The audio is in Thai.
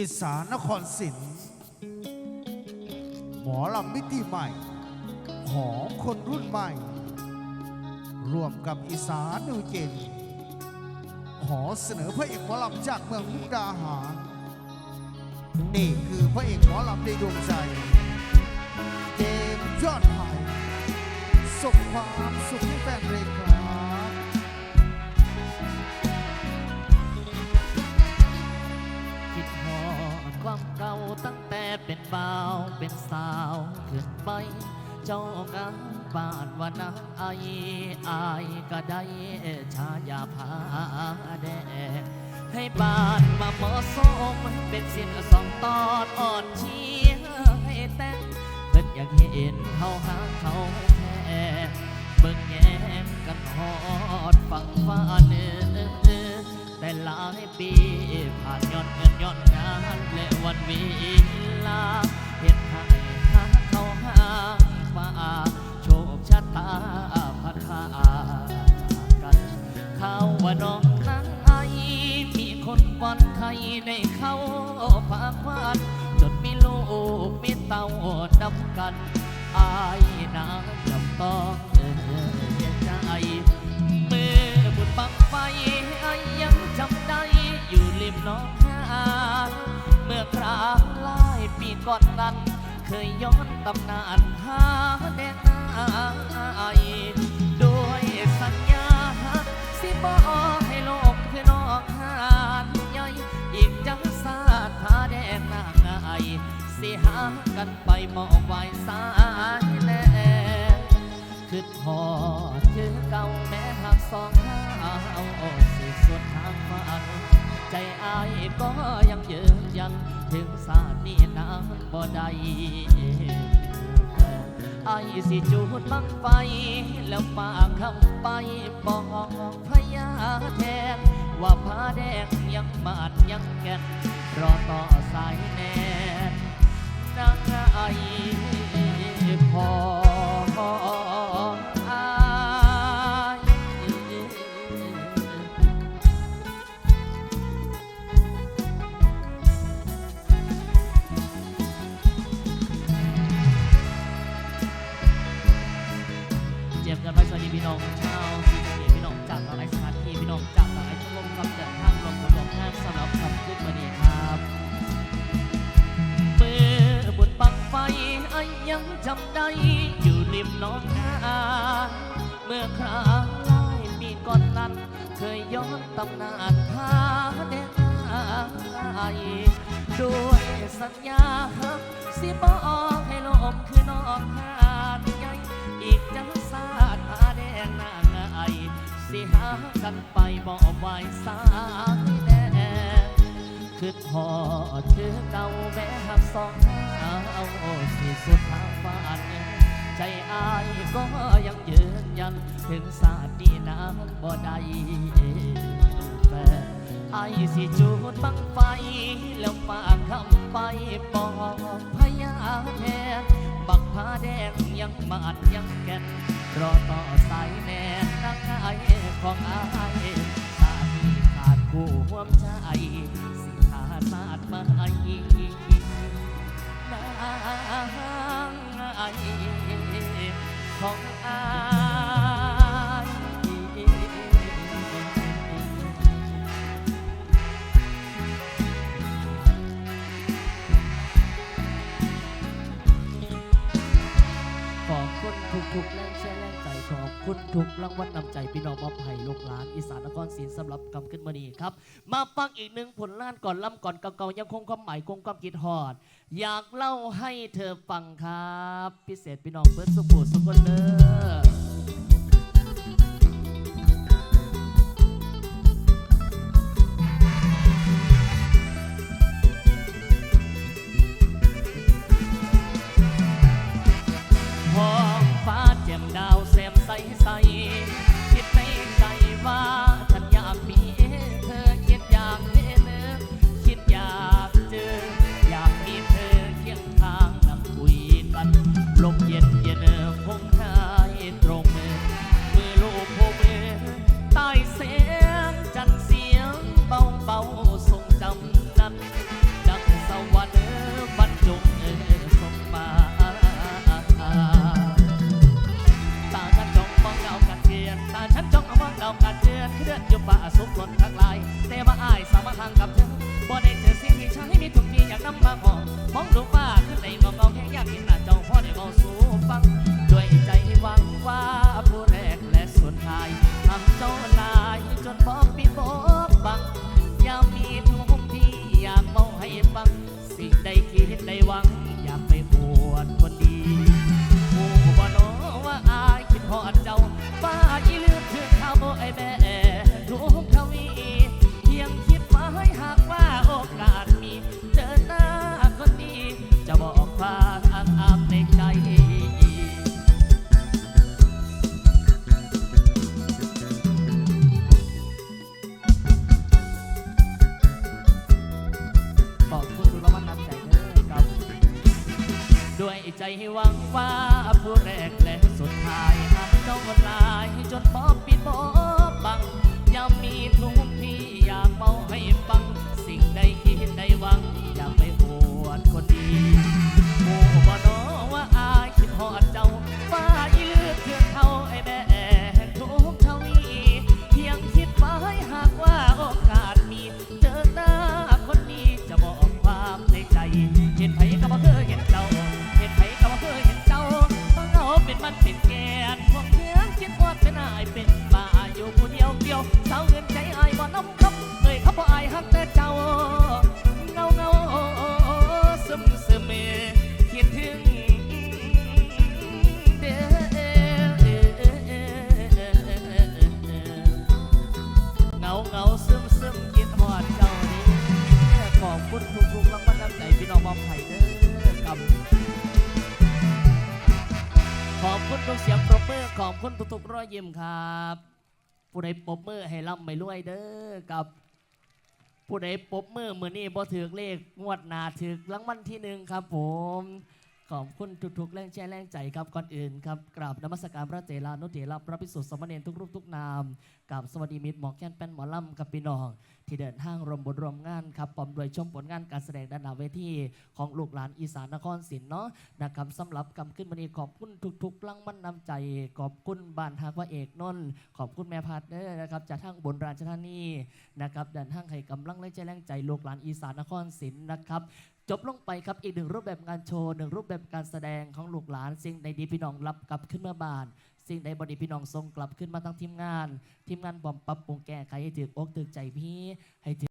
อีสานนครศรีหมอลำมิติใหม่ ของคนรุ่นใหม่ ร่วมกับอีสานนิวเจน ขอเสนอพระเอกหมอลำจากเมืองมุกดาหารนี่คือพระเอกหมอลำในดวงใจเจมส์ยอดไทยส่งความสุขให้แฟน ความเก่าตั้งแต่เป็นบ่าวเป็นสาวขึ้นไป เจ้างามบ้านว่านไออายก็ได้ชายาพาแดงให้บ้านมาเหมาะสมเป็นเสียงสองตอนอ่อนเชียให้แต่งเพิ่นอยากเห็นเฮาหาเขาแท้เบิ่งแย่งกันฮอดฝั่งฟ้าเนื้อแต่หลายปี ไข่ในเข้าฝากควันจนมีลูกมีเต้าดำกัน อายนาจำต้องเอ่ยใจเมื่อบุญบังไฟไอยังจำได้อยู่ริมน้องหานเมื่อคราวหลายปีก่อนนั้น เคยย้อนตำนานหาแดงนายด้วยสัญญาสิบอ สิหากันไปมองไว้สายแลคือพอดคือเก่าแม้หากสองหาเอาสิสุดทางฝันใจอายก็ยังยืนยันถึงสาดนี้นานบ่ได้ไอายสิจูดบังไฟ แล้วฝากคำไปบอกพญาแทน ว่าผ้าแดงยังบาดยังแก่นรอต่อสายแน่นนา ยังจำได้อยู่ริมน้องนาเมื่อคราหลายปีก่อนนั้น เคยย้อนตำนานหาแดงไอด้วยสัญญาสิบอกให้ลมคือน้องหาดใหญ่อีกจังสาดผาแดงนางไอสิหากันไปบอกไว้สา คือพอดคือเก่าแม้หักสองเอาสิสุดทางฝันใจอายก็ยังยืนยัน ถึงสาดนี้น้ำบ่ได้แต่อายสิจูดบังไฟ แล้วฝากคำไปบอกพญาแทนบักผ้าแดงยังมาดยังแก่นรอต่อสายแน่นักไอของอาย ไทุกแรงเชียร์แรงใจขอบคุณทุกรางวัลนำใจพี่น้องมอบให้ลูกหลานอีสานนครศรีสำหรับกำขึ้นมานีครับ มาฟังอีกหนึ่งผลงานก่อนล่ำก่อนเก่าๆยังคงความหมายคงความคิดหอด อยากเล่าให้เธอฟังครับ พิเศษพี่น้องเบิร์ดสุขุสุขคนเด้อ บ่ได้เจอสิ่งที่ชห้มีทุกปีอยากนำมาบอกมองดูฟ้าขึ้นในเงาเงาแค่อยากเห็นหน้าเจ้าพ่อได้เบาสู่ฟัง ด้วยใจใหวังว่า ด้วยใจหวังว่าผู้แรกและสุดท้ายหากเจ้าวันลายจนพอปี คนทุกๆรอยยิ้มครับ ผู้ใดปบมือให้ล่ำไม่รวยเด้อกับ ผู้ใดปบมือมือนี่บ่ถือเลขงวดหนาถือรางวัลที่หนึ่งครับผมขอบคุณทุกๆแรงแช่แรงใจครับก่อนอื่นครับกราบนมัสการพระเจรานุเถระพระพิสุทธิ์สมณเณรทุกรูปทุกนามกับสวัสดีมิตรหมอแค้นแป้นหมอลำกับพี่น้อง ที่เดินทางรวมบทรวมงานครับปอมโดยชมผลงานการแสดงด้านหน้าเวทีของลูกหลานอีสานนครศรีเนาะนะครับสำหรับกำขึ้นวันนี้ขอบคุณทุกๆลังมั่นนำใจ ขอบคุณบ้านฮักว่าเอกนนท์ขอบคุณแม่พาร์ทเนอนะครับจากทางบนราชธานีนะครับเดินทางให้กำลังและใจแรงใจลูกหลานอีสานนครศรีนะครับจบลงไปครับอีกหนึ่งรูปแบบงานโชว์หนึ่งรูปแบบการแสดงของลูกหลานสิ่งใดดีพี่น้องรับกลับขึ้นมาบ้าน สิ่งใดบดีพี่น้องทรงกลับขึ้นมาทั้งทีมงาน ทีมงานบอมปรับปรุงแก้ไขให้ถึกอกถึกใจพี่ให้ถึก